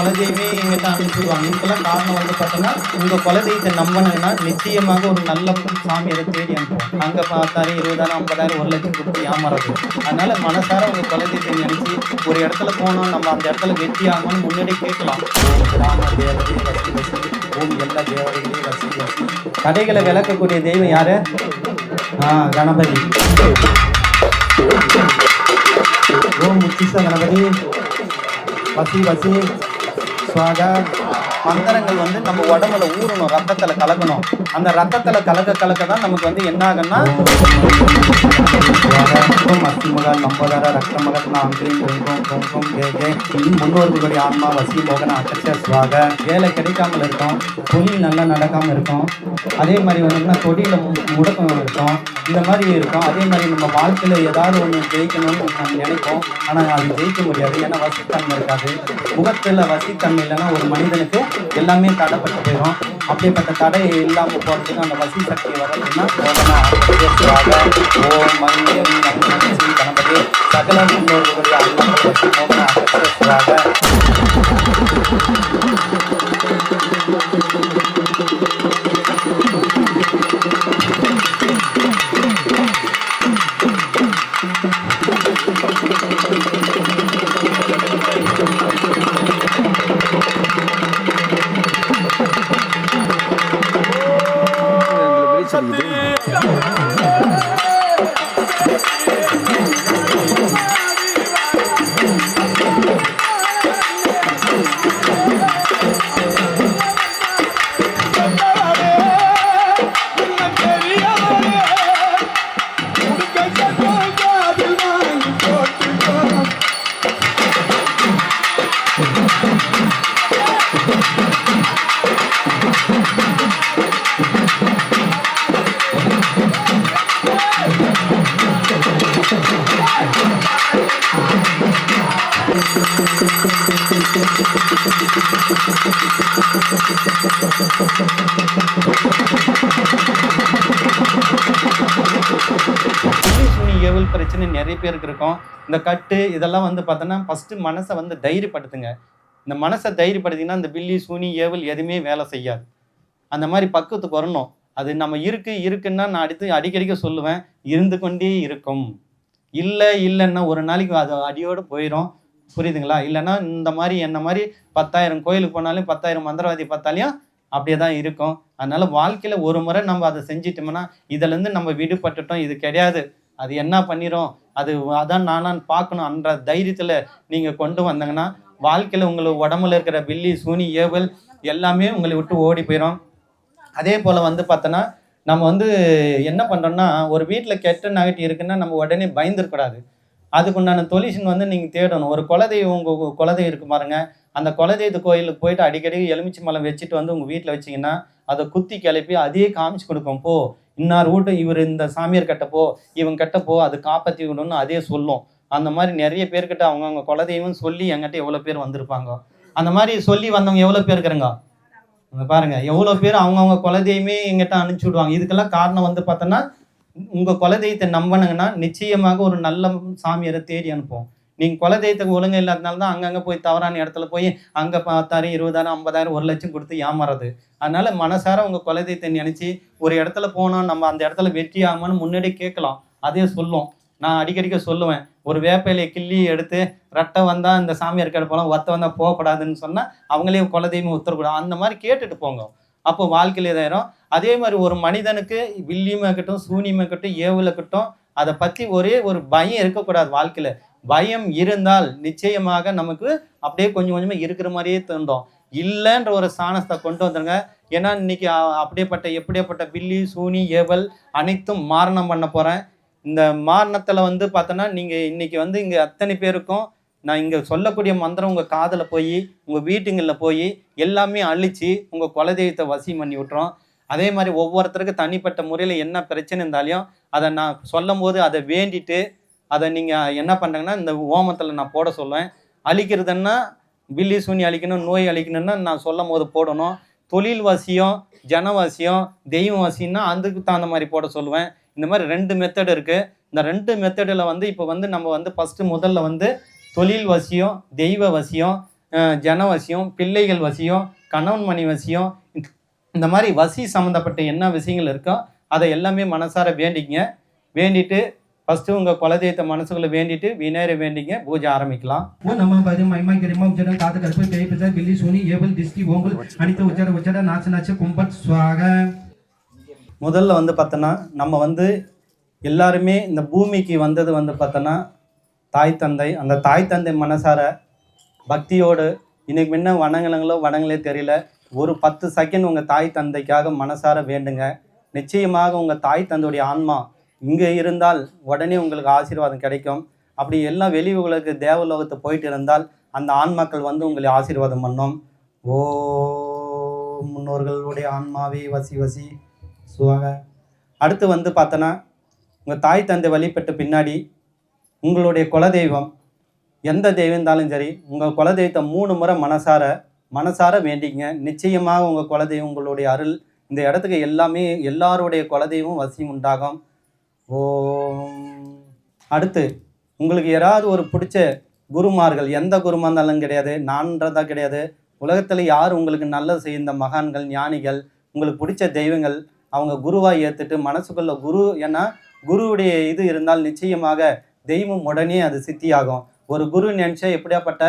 குலதெய்வமே எங்கிட்ட அனுப்பிடுவாங்க இதுக்கெல்லாம் காரணம் வந்து பார்த்தோன்னா உங்கள் குலதெய்வத்தை நம்பினீங்கன்னா நிச்சயமாக ஒரு நல்ல சாமியை தேடி அனுப்புவோம் அங்கே பார்த்தாலே இருபதாயிரம் ஐம்பதாயிரம் ஒரு லட்சம் கொடுத்து ஏமாறது. அதனால மனசார உங்கள் குலதெய்வத்தை நினைச்சு ஒரு இடத்துல போனோம் நம்ம அந்த இடத்துல வெற்றி ஆகணும்னு முன்னாடி கேட்கலாம். ஓம் ராம தேவதை ஓம் எல்லா தேவதைகளே வசி கதைகளை கடைகளை விளக்கக்கூடிய தெய்வம் யாரு? ஆ கணபதி. ஓம் முச்சிச கணபதி. வசி வசி சுவாக மந்திரங்கள் வந்து நம்ம உடம்புல ஊறணும் ரத்தத்துல கலக்கணும். அந்த ரத்தத்துல கலக்க கலக்க தான் நமக்கு வந்து என்ன ஆகும்னா மஸ்திமகள் நம்போதர ரக்தமகத் நாந்திரி முன்னோர்களுடைய ஆன்மா வசி மோகன அகச்ச வேலை கிடைக்காமல் இருக்கும் தொழில் நல்லா நடக்காம இருக்கும். அதே மாதிரி வந்து தொழில முடக்கம் இருக்கும். இந்த மாதிரி இருக்கும். அதே மாதிரி நம்ம வாழ்க்கையில் ஏதாவது ஒன்று ஜெயிக்கணும்னு நம்ம நினைப்போம். ஆனால் அது ஜெயிக்க முடியாது. ஏன்னா வசித்தன்மை இருக்காது. முகத்தில் வசித்தன்மை இல்லைன்னா ஒரு மனிதனுக்கு எல்லாமே தடைப்பட்டு போயிடும் அப்படிப்பட்ட தடை இல்லாமல் போகிறதுக்கு அந்த வசி சக்தி வரதுன்னா ஓம் ஸ்ரீ கணபதி சகல முன்னோர்களுடைய வசி மோகன நிறைய பேருக்கு இருக்கும் இந்த கட்டு இதெல்லாம் வந்து பார்த்தோன்னா ஃபஸ்ட்டு மனசை வந்து தைரியப்படுத்துங்க. இந்த மனசை தைரியப்படுத்திங்கன்னா இந்த பில்லி சூனி ஏவல் எதுவுமே வேலை செய்யாது. அந்த மாதிரி பக்குவத்துக்கு வரணும். அது நம்ம இருக்கு இருக்குன்னா நான் அடுத்து அடிக்கடிக்க சொல்லுவேன் இருந்து கொண்டே இருக்கும். இல்லை இல்லைன்னா ஒரு நாளைக்கு அது அடியோடு போயிடும் புரியுதுங்களா? இல்லைன்னா இந்த மாதிரி என்ன மாதிரி பத்தாயிரம் கோயிலுக்கு போனாலும் பத்தாயிரம் மந்திரவாதி பார்த்தாலையும் அப்படியே தான் இருக்கும். அதனால வாழ்க்கையில் ஒரு முறை நம்ம அதை செஞ்சிட்டோம்னா இதுலேருந்து நம்ம விடுபட்டுட்டோம். இது கிடையாது. அது என்ன பண்ணிரும்? அது அதான் நானான்னு பார்க்கணும் அன்ற தைரியத்துல நீங்க கொண்டு வந்தீங்கன்னா வாழ்க்கையில உங்களுக்கு உடம்புல இருக்கிற பில்லி சூனி ஏவல் எல்லாமே உங்களை விட்டு ஓடி போயிடும் அதே போல வந்து பார்த்தோன்னா நம்ம வந்து என்ன பண்றோம்னா ஒரு வீட்டில் கெட்ட நகட்டி இருக்குன்னா நம்ம உடனே பயந்துருக்கூடாது அதுக்குண்டான சொல்யூஷன் வந்து நீங்கள் தேடணும். ஒரு குலதெய்வம் உங்கள் குலதெய்வம் இருக்கு பாருங்க. அந்த குலதெய்வத்து கோயிலுக்கு போயிட்டு அடிக்கடி எலுமிச்சை மலம் வச்சுட்டு வந்து உங்கள் வீட்டில் வச்சீங்கன்னா அதை குத்தி கிளப்பி அதையே காமிச்சு கொடுக்கும். போ இன்னார் வீட்டு இவர் இந்த சாமியார் கிட்ட போ இவன் கட்டப்போ போ அது காப்பாற்றி விடணும்னு அதே சொல்லும். அந்த மாதிரி நிறைய பேர்கிட்ட அவங்கவுங்க குலதெய்வம் சொல்லி என்கிட்ட எவ்வளோ பேர் வந்திருப்பாங்க. அந்த மாதிரி சொல்லி வந்தவங்க எவ்வளோ பேர் இருக்கிறாங்க பாருங்க எவ்வளோ பேர் அவங்கவுங்க குலதெய்வமே எங்கிட்ட அனுப்பிச்சி விடுவாங்க. இதுக்கெல்லாம் காரணம் வந்து பார்த்தோன்னா உங்கள் குலதெய்வத்தை நம்பினுங்கன்னா நிச்சயமாக ஒரு நல்ல சாமியாரை தேடி அனுப்புவோம். நீங்க குலதெய்வத்துக்கு ஒழுங்கு இல்லாதனால தான் அங்கங்கே போய் தவறான இடத்துல போய் அங்கே பத்தாயிரம் இருபதாயிரம் ஐம்பதாயிரம் ஒரு லட்சம் கொடுத்து ஏமாறது. அதனால மனசார உங்க குலதெய்வத்தை நினச்சி ஒரு இடத்துல போனோம் நம்ம அந்த இடத்துல வெற்றி ஆகுமான்னு முன்னாடி கேட்கலாம். அதே சொல்லும். நான் அடிக்கடிக்க சொல்லுவேன். ஒரு வேப்பையில கிள்ளி எடுத்து ரெட்டை வந்தால் இந்த சாமியார் கடை போகலாம் ஒத்த வந்தால் போகக்கூடாதுன்னு சொன்னால் அவங்களே குலதெய்வம் உத்தரக்கூடாது அந்த மாதிரி கேட்டுட்டு போங்க. அப்போ வாழ்க்கையில் இதாயிரும். அதே மாதிரி ஒரு மனிதனுக்கு வில்லியமாக இருக்கட்டும் சூனியமாக இருக்கட்டும் ஏவுல இருக்கட்டும் அதை பற்றி ஒரே ஒரு பயம் இருக்கக்கூடாது வாழ்க்கையில். பயம் இருந்தால் நிச்சயமாக நமக்கு அப்படியே கொஞ்சம் கொஞ்சமாக இருக்கிற மாதிரியே தோன்றும். இல்லைன்ற ஒரு சாணத்தை கொண்டு வந்துருங்க. ஏன்னா இன்னைக்கு அப்படியேப்பட்ட எப்படியாப்பட்ட பில்லி சூனி ஏவல் அனைத்தும் மாரணம் பண்ண போகிறேன் இந்த மாரணத்தில் வந்து பார்த்தோன்னா நீங்கள் இன்னைக்கு வந்து இங்கே அத்தனை பேருக்கும் நான் இங்கே சொல்லக்கூடிய மந்திரம் உங்கள் காதில் போய் உங்கள் வீட்டுங்களில் போய் எல்லாமே அழிச்சு உங்கள் குலதெய்வத்தை வசியம் பண்ணி விட்டுறோம். அதே மாதிரி ஒவ்வொருத்தருக்கு தனிப்பட்ட முறையில் என்ன பிரச்சனை இருந்தாலையும் அதை நான் சொல்லும் போது அதை வேண்டிட்டு அதை நீங்கள் என்ன பண்ணுறீங்கன்னா இந்த ஓமத்தில் நான் போட சொல்லுவேன் அழிக்கிறதுன்னா பில்லி சூனி அழிக்கணும் நோய் அழிக்கணும்னா நான் சொல்லும் போது போடணும். தொழில் வசியம் ஜனவசியம் தெய்வ வசியம்னா அதுக்கு தகுந்த மாதிரி போட சொல்லுவேன். இந்த மாதிரி ரெண்டு மெத்தட் இருக்குது இந்த ரெண்டு மெத்தடில் வந்து இப்போ வந்து நம்ம வந்து ஃபஸ்ட்டு முதல்ல வந்து தொழில் வசியம் தெய்வ வசியம் ஜனவசியம் பிள்ளைகள் வசியம் கணவன் மணி வசியம் இந்த- இந்த மாதிரி வசி சம்மந்தப்பட்ட என்ன விஷயங்கள் இருக்கோ அதை எல்லாமே மனசார வேண்டிக்கங்க. வேண்டிட்டு ஃபஸ்ட்டு உங்கள் குலதெய்வத்தை மனசுக்குள்ள வேண்டிட்டு விநாயகரை வேண்டிங்க பூஜை ஆரம்பிக்கலாம். ஓ நம்ம பரி மைமா கிரிமா உச்சரம் காத்து கருப்பு பேய் பிசா கில்லி சூனி ஏவல் திஷ்டி ஓம்பல் அனித்த உச்சர உச்சர நாச்ச நாச்ச கும்பட் சுவாக. முதல்ல வந்து பார்த்தோன்னா நம்ம வந்து எல்லாருமே இந்த பூமிக்கு வந்தது வந்து பார்த்தோன்னா தாய் தந்தை. அந்த தாய் தந்தை மனசார பக்தியோடு இன்னைக்கு முன்ன வணங்கலங்களோ வணங்களே தெரியல. ஒரு பத்து செகண்ட் உங்கள் தாய் தந்தைக்காக மனசார வேண்டுங்க. நிச்சயமாக உங்கள் தாய் தந்தையுடைய ஆன்மா இங்கே இருந்தால் உடனே உங்களுக்கு ஆசீர்வாதம் கிடைக்கும். அப்படி எல்லாம் வெளி தேவலோகத்தை போயிட்டு இருந்தால் அந்த ஆன்மாக்கள் வந்து உங்களை ஆசீர்வாதம் பண்ணும். ஓ முன்னோர்களுடைய ஆன்மாவே வசி வசி. சுவாக. அடுத்து வந்து பார்த்தோன்னா உங்கள் தாய் தந்தை வழிபட்ட பின்னாடி உங்களுடைய குலதெய்வம். எந்த தெய்வம் இருந்தாலும் சரி உங்கள் குலதெய்வத்தை மூணு முறை மனசார மனசார வேண்டிங்க நிச்சயமாக உங்கள் குலதெய்வம் உங்களுடைய அருள். இந்த இடத்துக்கு எல்லாமே எல்லாருடைய குலதெய்வம் வசியம் உண்டாகும். ஓம். அடுத்து உங்களுக்கு யாராவது ஒரு பிடிச்ச குருமார்கள் எந்த குருமா இருந்தாலும் கிடையாது நான்றதா கிடையாது உலகத்தில் யார் உங்களுக்கு நல்லது செய்த மகான்கள் ஞானிகள் உங்களுக்கு பிடிச்ச தெய்வங்கள் அவங்க குருவாக ஏற்றுட்டு மனசுக்குள்ள குரு ஏன்னா குருவுடைய இது இருந்தால் நிச்சயமாக தெய்வம் உடனே அது சித்தியாகும். ஒரு குரு நினச்சா எப்படியாப்பட்ட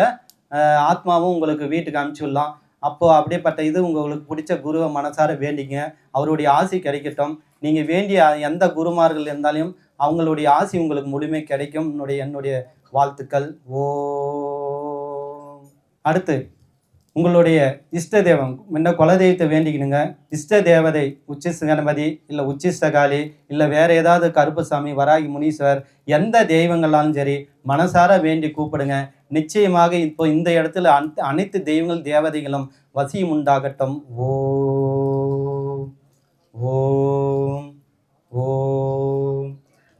ஆத்மாவும் உங்களுக்கு வீட்டுக்கு அனுப்பிச்சுடலாம் அப்போது அப்படியேப்பட்ட இது உங்களுக்கு பிடிச்ச குருவை மனசார வேண்டிங்க அவருடைய ஆசை கிடைக்கட்டும். நீங்கள் வேண்டிய எந்த குருமார்கள் இருந்தாலும் அவங்களுடைய ஆசி உங்களுக்கு முழுமை கிடைக்கும். என்னுடைய என்னுடைய வாழ்த்துக்கள். ஓ அடுத்து உங்களுடைய இஷ்ட தெய்வம். முன்ன குலதெய்வத்தை வேண்டிக்கணுங்க இஷ்ட தேவதை உச்சிஷ்ட கணபதி இல்லை உச்சிஷ்டகாளி இல்லை வேற ஏதாவது கருப்புசாமி வராகி முனீஸ்வர் எந்த தெய்வங்களாலும் சரி மனசார வேண்டி கூப்பிடுங்க. நிச்சயமாக இப்போ இந்த இடத்துல அனைத்து அனைத்து தெய்வங்கள் தேவதைகளும் வசியம் உண்டாகட்டும். ஓ ஓ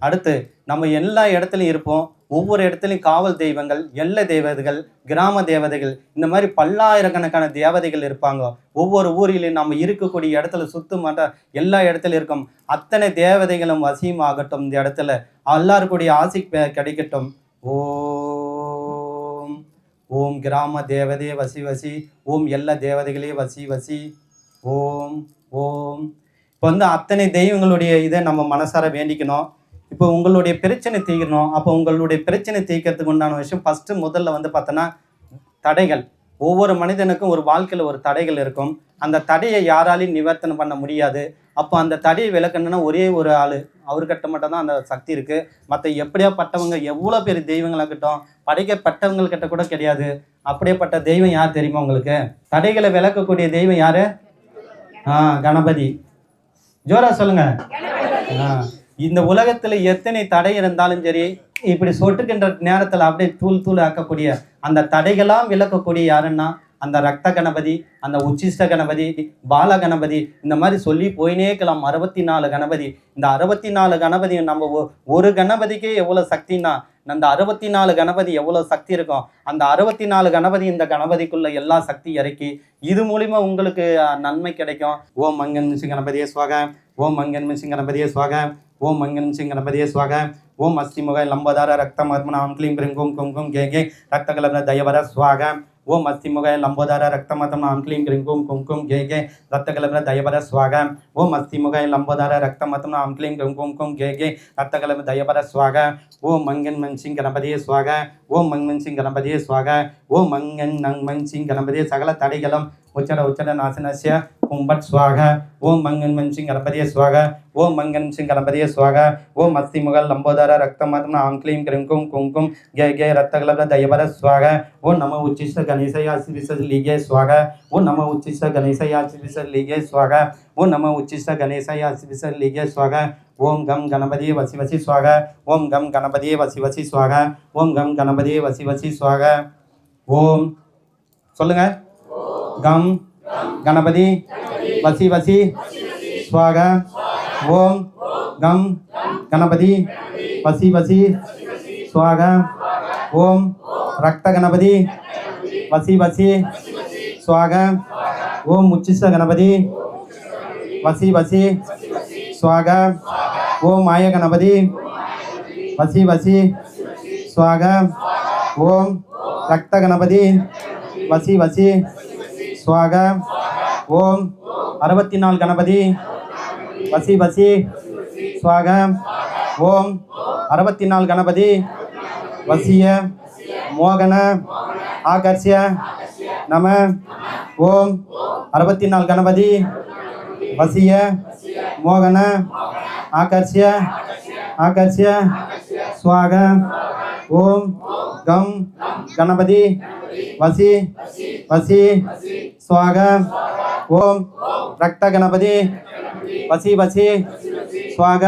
அடுத்து நம்ம எல்லா இடத்துலையும் இருப்போம். ஒவ்வொரு இடத்துலையும் காவல் தெய்வங்கள் எல்லை தேவதைகள் கிராம தேவதைகள் இந்த மாதிரி பல்லாயிரக்கணக்கான தேவதைகள் இருப்பாங்க. ஒவ்வொரு ஊரிலையும் நம்ம இருக்கக்கூடிய இடத்துல சுத்து மாட்ட எல்லா இடத்துலையும் இருக்கும். அத்தனை தேவதைகளும் வசியமாகட்டும் இந்த இடத்துல. எல்லாருக்கூடிய ஆசி கிடைக்கட்டும். ஓம் ஓம் கிராம தேவதையே வசி வசி. ஓம் எல்லா தேவதைகளே வசி வசி. ஓம் ஓம். இப்போ வந்து அத்தனை தெய்வங்களுடைய இதை நம்ம மனசார வேண்டிக்கணும். இப்போ உங்களுடைய பிரச்சனை தீர்க்கணும் அப்போ உங்களுடைய பிரச்சனை தீர்க்கறதுக்கு உண்டான விஷயம் ஃபஸ்ட்டு முதல்ல வந்து பார்த்தோன்னா தடைகள். ஒவ்வொரு மனிதனுக்கும் ஒரு வாழ்க்கையில் ஒரு தடைகள் இருக்கும். அந்த தடையை யாராலையும் நிவர்த்தனை பண்ண முடியாது. அப்போ அந்த தடையை விளக்கணும்னா ஒரே ஒரு ஆள். அவர்கிட்ட மட்டும் தான் அந்த சக்தி இருக்குது மற்ற எப்படியாப்பட்டவங்க எவ்வளோ பெரிய தெய்வங்களாகட்டும் படைக்கப்பட்டவங்கள்கிட்ட கூட கிடையாது. அப்படியேப்பட்ட தெய்வம் யார் தெரியுமா உங்களுக்கு? தடைகளை விளக்கக்கூடிய தெய்வம் யார்? ஆ கணபதி. ஜோரா சொல்லுங்கள் ஆ, இந்த உலகத்துல எத்தனை தடை இருந்தாலும் சரி இப்படி சொட்டுக்கின்ற நேரத்துல அப்படியே தூள் தூள் ஆக்கக்கூடிய அந்த தடைகளாம் விளக்கக்கூடிய யாருன்னா அந்த ரத்த கணபதி அந்த உச்சிஷ்ட கணபதி பால கணபதி இந்த மாதிரி சொல்லி போயினே இருக்கலாம். அறுபத்தி நாலு கணபதி. இந்த அறுபத்தி நாலு கணபதி நம்ம ஒ- ஒரு கணபதிக்கே எவ்வளோ சக்தின்னா அந்த அறுபத்தி நாலு கணபதி எவ்வளோ சக்தி இருக்கும் அந்த அறுபத்தி நாலு கணபதி இந்த கணபதிக்குள்ள எல்லா சக்தி இறக்கி இது மூலிமா உங்களுக்கு நன்மை கிடைக்கும். ஓம் மங்கன் மிஷி கணபதியே சுவாக. ஓம் மங்கன் மிஷி கணபதியே சுவாக. ஓம் மங்கன் மிஷி கணபதியே சுவாக. ஓம் அஸ்திமுக லம்பதார ரத்த மர்மனாம் க்ளீம் க்ரீம் கும் கும் கும் கே கே. ரக்த கலந்த தயவர சுவாக. ஓம் அஸ்திமுக லம்போதார ரக்த மதம் ஆம் க்ளீம் க்ரீம் கும் கும் கும் கே கே. ரத்த கலந்த தயவர சுவாக. ஓம் அஸ்திமுக லம்போதார ரக்த மதம் ஆம் க்ளீம் க்ரீம் கும் கும் கே கே. ரத்த கலந்த தயவர சுவாக. ஓம் மங்கன் மன் சிங் கணபதியே சுவாக. ஓம் மங்கன் சிங் கணபதியே சுவாக. ஓம் மங்கன் நங் மன் சிங் கணபதியே சகல தடைகளும் உச்சட உச்சட நாசனஸ்ய கும்பட் சுவாக ஓம் மங்கன் மன்சிங் சிங் சுவாக ஓம் மங்கன் சிங் கணபதிய சுவாக ஓம் அஸ்திமுகல் லம்போதர ரக்தமர்ம ஆம் க்ளீம் கிரிம் கும் கும் கே கே ரத்தகலப தயபர சுவாக ஓம் நம உச்சிஷ்ட கணேசயாசி விசஸ் லீகே சுவாக ஓம் நம உச்சிஷ்ட கணேசயாசி விசஸ் லீகே சுவாக ஓம் நம உச்சிஷ்ட கணேசயாசி விசஸ் லீகே சுவாக ஓம் கம் கணபதி வசி வசி சுவாக ஓம் கம் கணபதி வசி வசி சுவாக ஓம் கம் கணபதி வசி வசி சுவாக ஓம் சொல்லுங்கள் கம் கணபதி வசி வசி ஸ்வாக ஓம் கம் கணபதி வசி வசி ஸ்வாக ஓம் ரக்த கணபதி வசி வசி ஸ்வாக ஓம் உச்சிஷ்ட கணபதி வசி வசி ஸ்வாக ஓம் மாய கணபதி வசி வசி ஸ்வாக ஓம் ரக்த கணபதி வசி வசி சுவாக. ஓம். அறுபத்தி நாலு கணபதி. வசி வசி. சுவாக. ஓம். அறுபத்தி நாலு கணபதி. வசிய. மோகன. ஆகர்ஷிய. நம. ஓம். அறுபத்தி நாலு கணபதி. வசிய. மோகன. ஆகர்ஷிய. ஆகர்ஷிய. சுவாக. ஓம். கம் கணபதி வசி வசி சுவாக ஓம் ரக்த கணபதி வசி வசி சுவாக.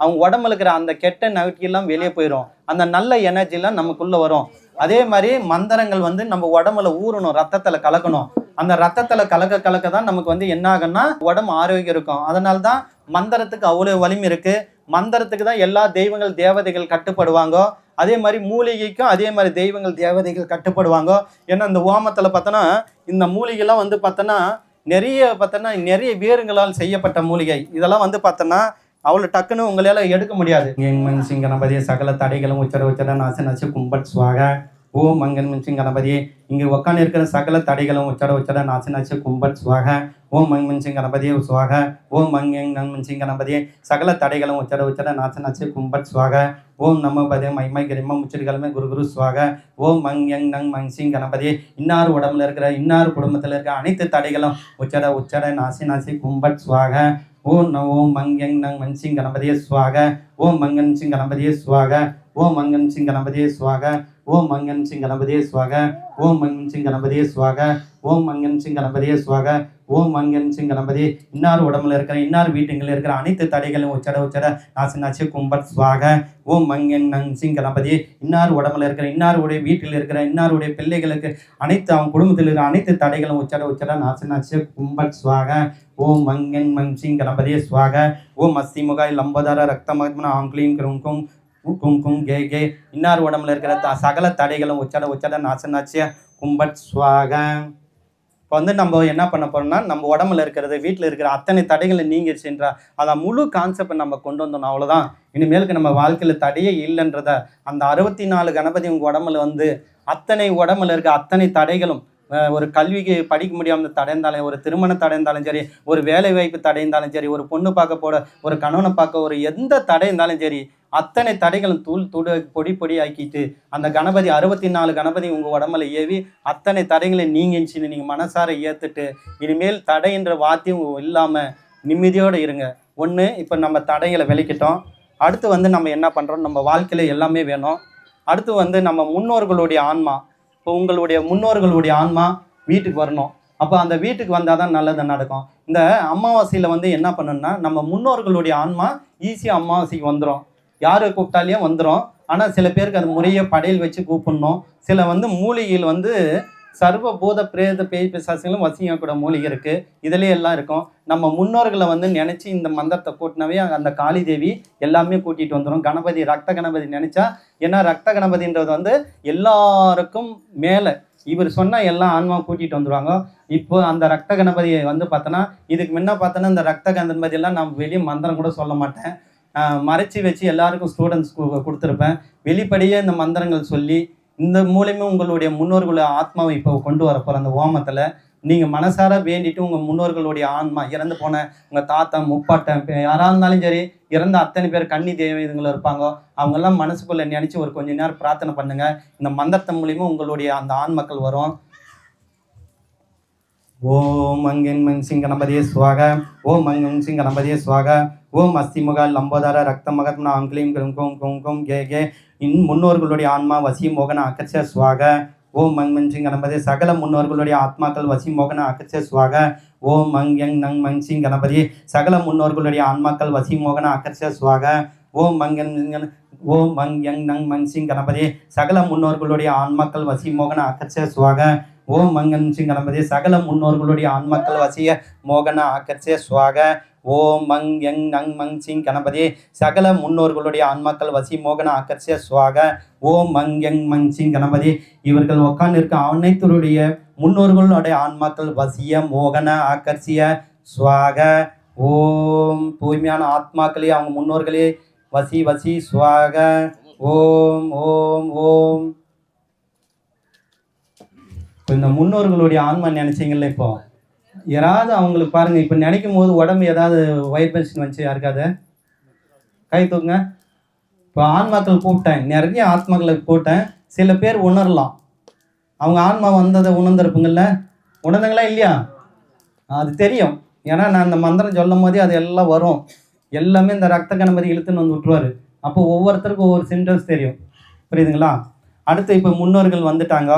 அவங்க உடம்புல இருக்கிற அந்த கெட்ட நகைக்கெல்லாம் வெளியே போயிடும் அந்த நல்ல எனர்ஜிலாம் நமக்குள்ள வரும். அதே மாதிரி மந்திரங்கள் வந்து நம்ம உடம்புல ஊறணும் ரத்தத்தில் கலக்கணும். அந்த ரத்தத்தில் கலக்க கலக்க தான் நமக்கு வந்து என்ன ஆகும்னா உடம்பு ஆரோக்கியம் இருக்கும். அதனால தான் மந்திரத்துக்கு அவ்வளோ வலிமை இருக்குது மந்திரத்துக்கு தான் எல்லா தெய்வங்கள் தேவதைகள் கட்டுப்படுவாங்க. அதே மாதிரி மூலிகைக்கும் அதே மாதிரி தெய்வங்கள் தேவதைகள் கட்டுப்படுவாங்க. ஏன்னா இந்த ஓமத்தில் பார்த்தோன்னா இந்த மூலிகைலாம் வந்து பார்த்தோன்னா நிறைய பார்த்தோன்னா நிறைய வேருங்களால் செய்யப்பட்ட மூலிகை. இதெல்லாம் வந்து பார்த்தோன்னா அவ்வளோ டக்குன்னு உங்களால் எடுக்க முடியாது. மண் சிங்கணபதி சகல தடைகளும் உச்சர உச்சர நாச நச்சு கும்பட் சுவாக. ஓம் மங்கன் மின்சிங் கணபதி இங்கே உட்காந்து இருக்கிற சகல தடைகளும் உச்சர உச்சர நாச நச்சு கும்பட் சுவாக. ஓம் மங் மின்சிங் கணபதி சுவாக. ஓம் மங் எங் நங் மின்சிங் கணபதி சகல தடைகளும் உச்சர உச்சர நாச்ச நாச்சு கும்பட் சுவாக. ஓம் நம பதே மைமை கரிம முச்சரிகளுமே குரு குரு சுவாக. ஓம் மங் யங் நங் மங் சிங் கணபதி இன்னார் உடம்புல இருக்கிற இன்னார் குடும்பத்தில் இருக்கிற அனைத்து தடைகளும் உச்சர உச்சர நாசி நாசி கும்பட் சுவாக. ஓம் ந ஓம் மங் எங் நங் மங் சிங் கணபதியே சுவாக. ஓம் மங்கன் சிங் கணபதியே சுவாக. ஓம் மங்கன் சிங் கணபதியே சுவாக. ஓம் மங்கன் சிங் கணபதியே சுவாக. ஓம் மங்கன் சிங் கணபதியே சுவாக. ஓம் மங்கன் சிங் கணபதியே சுவாக. ஓம் மங்கன் சிங் கணபதி இன்னார் உடம்புல இருக்கிற இன்னார் வீட்டுங்களில் இருக்கிற அனைத்து தடைகளும் உச்சட உச்சட நாசி நாசி கும்பல் சுவாக ஓம் மங்கன் நங் சிங் கணபதி இன்னார் உடம்புல இருக்கிற இன்னாருடைய வீட்டில் இருக்கிற இன்னாருடைய பிள்ளைகளுக்கு அனைத்து அவன் குடும்பத்தில் இருக்கிற அனைத்து தடைகளும் உச்சட உச்சட நாசி நாசி கும்பல் சுவாக ஓம் மங்கன் மங் சிங் சுவாக ஓம் அஸ்திமுகாய் லம்பதார லம்போதர ரக்தமத்மன ஆங்க்லீம் கிருங்கும் கும் கும் கே கே இன்னார் உடம்புல இருக்கிற த- சகல தடைகளும் உச்சட உச்சட நாச நாச்சிய கும்பட் சுவாக. இப்போ வந்து நம்ம என்ன பண்ண போறோம்னா நம்ம உடம்புல இருக்கிறது வீட்டில் இருக்கிற அத்தனை தடைகளை நீங்கிருச்சுன்றா அதை முழு கான்செப்ட் நம்ம கொண்டு வந்தோம் அவ்வளோதான் இனிமேலுக்கு நம்ம வாழ்க்கையில் தடையே இல்லைன்றத அந்த அறுபத்தி நாலு கணபதி உங்கள் உடம்புல வந்து அத்தனை உடம்புல இருக்க அத்தனை தடைகளும் ஒரு கல்விக்கு படிக்க முடியாமல் தடை இருந்தாலும் ஒரு திருமண தடை இருந்தாலும் சரி ஒரு வேலை வாய்ப்பு தடை இருந்தாலும் சரி ஒரு பொண்ணு பார்க்க போட ஒரு கணவனை பார்க்க ஒரு எந்த தடை இருந்தாலும் சரி அத்தனை தடைகளும் தூள் துடு பொடி பொடி ஆக்கிட்டு அந்த கணபதி அறுபத்தி நாலு கணபதி உங்கள் உடம்புல ஏவி அத்தனை தடைகளை நீங்கிச்சுன்னு நீங்கள் மனசார ஏற்றுட்டு இனிமேல் தடைன்ற வார்த்தையும் இல்லாமல் நிம்மதியோடு இருங்க. ஒன்று இப்போ நம்ம தடைகளை விளக்கிட்டோம் அடுத்து வந்து நம்ம என்ன பண்ணுறோம் நம்ம வாழ்க்கையில் எல்லாமே வேணும். அடுத்து வந்து நம்ம முன்னோர்களுடைய ஆன்மா இப்போ உங்களுடைய முன்னோர்களுடைய ஆன்மா வீட்டுக்கு வரணும். அப்போ அந்த வீட்டுக்கு வந்தால் தான் நல்லது நடக்கும். இந்த அமாவாசையில் வந்து என்ன பண்ணணும்னா நம்ம முன்னோர்களுடைய ஆன்மா ஈஸியாக அமாவாசைக்கு வந்துடும் யாரை கூப்பிட்டாலையும் வந்துடும் ஆனால் சில பேருக்கு அது முறையை படையல் வச்சு கூப்பிடணும். சில வந்து மூலிகையில் வந்து சர்வ பூத பிரேத பேய் பிசாசுகளும் வசியக்கூட மூலிகை இருக்குது இதுலேயே எல்லாம் இருக்கும். நம்ம முன்னோர்களை வந்து நினச்சி இந்த மந்திரத்தை கூட்டினவே அந்த காளி தேவி எல்லாமே கூட்டிகிட்டு வந்துடும் கணபதி ரக்த கணபதி நினச்சா ஏன்னா ரக்த கணபதின்றது வந்து எல்லாருக்கும் மேலே. இவர் சொன்னால் எல்லா ஆன்மா கூட்டிகிட்டு வந்துடுவாங்க இப்போ அந்த ரக்த கணபதியை வந்து பார்த்தோன்னா இதுக்கு முன்ன பார்த்தோன்னா இந்த ரக்த கணபதி எல்லாம் நான் வெளியே மந்திரம் கூட சொல்ல மாட்டேன். மறைச்சி வச்சு எல்லாருக்கும் ஸ்டூடெண்ட்ஸ் கொடுத்துருப்பேன். வெளிப்படையே இந்த மந்திரங்கள் சொல்லி இந்த மூலயமா உங்களுடைய முன்னோர்களுடைய ஆத்மாவை இப்போ கொண்டு வர போகிற அந்த ஓமத்தில் நீங்கள் மனசார வேண்டிட்டு உங்கள் முன்னோர்களுடைய ஆன்மா இறந்து போன உங்கள் தாத்தா முப்பாட்டன் யாராக யாரா இருந்தாலும் சரி இறந்த அத்தனை பேர் கன்னி தெய்வங்களும் இருப்பாங்க. அவங்கெல்லாம் மனசுக்குள்ளே நினச்சி ஒரு கொஞ்ச நேரம் பிரார்த்தனை பண்ணுங்க. இந்த மந்திரத்தின் மூலியமா உங்களுடைய அந்த ஆன்மக்கள் வரும். ஓம் மங்கன் மங் சிங் கணபதியே சுவாக. ஓம் மங்கன் சிங் கணபதியே சுவாக. ஓம் அஸ்திமுக லம்போதார ரக்த மகத்மன அங்கிலீம் கும் கும் கும் கும் கே கே. இன் முன்னோர்களுடைய ஆன்மா வசி மோகன அகச்ச சுவாக. ஓம் மங் மங் சிங் கணபதி. சகல முன்னோர்களுடைய ஆத்மாக்கள் வசி மோகன அகச்ச சுவாக. ஓம் மங் யங் நங் மங் சிங் கணபதி. சகல முன்னோர்களுடைய ஆன்மாக்கள் வசி மோகன அக்கச்ச சுவாக. ஓம் மங்கன் ஓம் மங் யங் நங் மங் சிங் கணபதி. சகல முன்னோர்களுடைய ஆன்மாக்கள் வசி மோகன அக்கச்ச சுவாக. ஓம் மங்கன் சிங் கணபதி. சகல முன்னோர்களுடைய ஆன்மாக்கள் வசிய மோகன ஆக்கச்சே சுவாக. ஓம் மங் யங் நங் மங் சிங் கணபதி. சகல முன்னோர்களுடைய ஆன்மாக்கள் வசி மோகன ஆக்கர்ஷிய சுவாக. ஓம் மங் யங் மங் சிங் கணபதி. இவர்கள் உட்கார்ந்து இருக்க அனைத்தருடைய முன்னோர்களுடைய ஆன்மாக்கள் வசிய மோகன ஆக்கர்ஷிய சுவாக. ஓம் தூய்மையான ஆத்மாக்களே அவங்க முன்னோர்களே வசி வசி சுவாக. ஓம் ஓம் ஓம். இப்போ இந்த முன்னோர்களுடைய ஆன்மா நினைச்சிங்கல்ல இப்போ? யாராவது அவங்களுக்கு பாருங்க. இப்போ நினைக்கும் போது உடம்பு ஏதாவது வைப்ரேஷன் வந்துச்சு யாருக்காவது? கை தூக்குங்க. இப்போ ஆன்மாக்கள் கூப்பிட்டேன். நிறைய ஆத்மாக்களை கூப்பிட்டேன். சில பேர் உணரலாம். அவங்க ஆன்மா வந்ததை உணர்ந்திருப்புங்கள்ல உணர்ந்தங்களா இல்லையா? அது தெரியும். ஏன்னா நான் அந்த மந்திரம் சொல்லும் போதே அது எல்லாம் வரும். எல்லாமே இந்த ரத்த கணபதி இழுத்துன்னு வந்து விட்டுருவாரு. அப்போ ஒவ்வொருத்தருக்கும் ஒவ்வொரு சிம்டம்ஸ் தெரியும். புரியுதுங்களா? அடுத்து இப்போ முன்னோர்கள் வந்துட்டாங்க.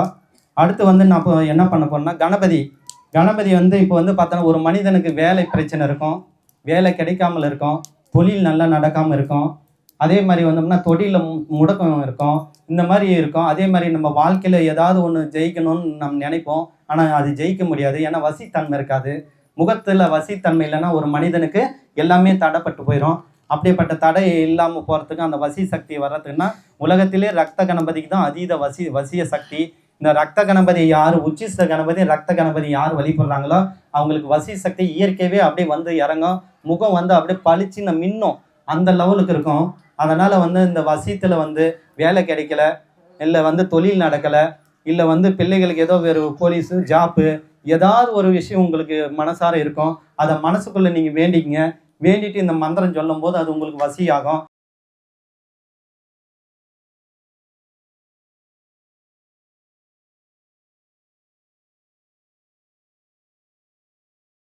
அடுத்து வந்து நான் இப்போ என்ன பண்ண போறேன்னா கணபதி. கணபதி வந்து இப்போ வந்து பார்த்தோன்னா ஒரு மனிதனுக்கு வேலை பிரச்சனை இருக்கும் வேலை கிடைக்காமல் இருக்கும் தொழில் நல்லா நடக்காமல் இருக்கும். அதே மாதிரி வந்தோம்னா தொழிலில் முடக்கம் இருக்கும் இந்த மாதிரி இருக்கும். அதே மாதிரி நம்ம வாழ்க்கையில் ஏதாவது ஒன்று ஜெயிக்கணும்னு நம்ம நினைப்போம். ஆனால் அது ஜெயிக்க முடியாது. ஏன்னா வசித்தன்மை இருக்காது. முகத்தில் வசித்தன்மை இல்லைன்னா ஒரு மனிதனுக்கு எல்லாமே தடைப்பட்டு போயிடும் அப்படிப்பட்ட தடை இல்லாமல் போகிறதுக்கு அந்த வசி சக்தி வர்றதுக்குன்னா உலகத்திலே ரத்த கணபதிக்கு தான் அதீத வசி வசிய சக்தி. இந்த ரத்த கணபதி யார் உச்சிஷ்ட கணபதி ரத்த கணபதி யார் வழிபடுறாங்களோ அவங்களுக்கு வசி சக்தி இயற்கையாகவே அப்படியே வந்து இறங்கும். முகம் வந்து அப்படியே பளிச்சுன்னு மின்னும். அந்த லெவலுக்கு இருக்கும். அதனால் வந்து இந்த வசியத்தில் வந்து வேலை கிடைக்கல இல்லை வந்து தொழில் நடக்கலை இல்லை வந்து பிள்ளைகளுக்கு ஏதோ வேறு போலீஸு ஜாப்பு ஏதாவது ஒரு விஷயம் உங்களுக்கு மனசார இருக்கும். அதை மனசுக்குள்ளே நீங்கள் வேண்டிக்கங்க. வேண்டிட்டு இந்த மந்திரம் சொல்லும்போது அது உங்களுக்கு வசியாகும்.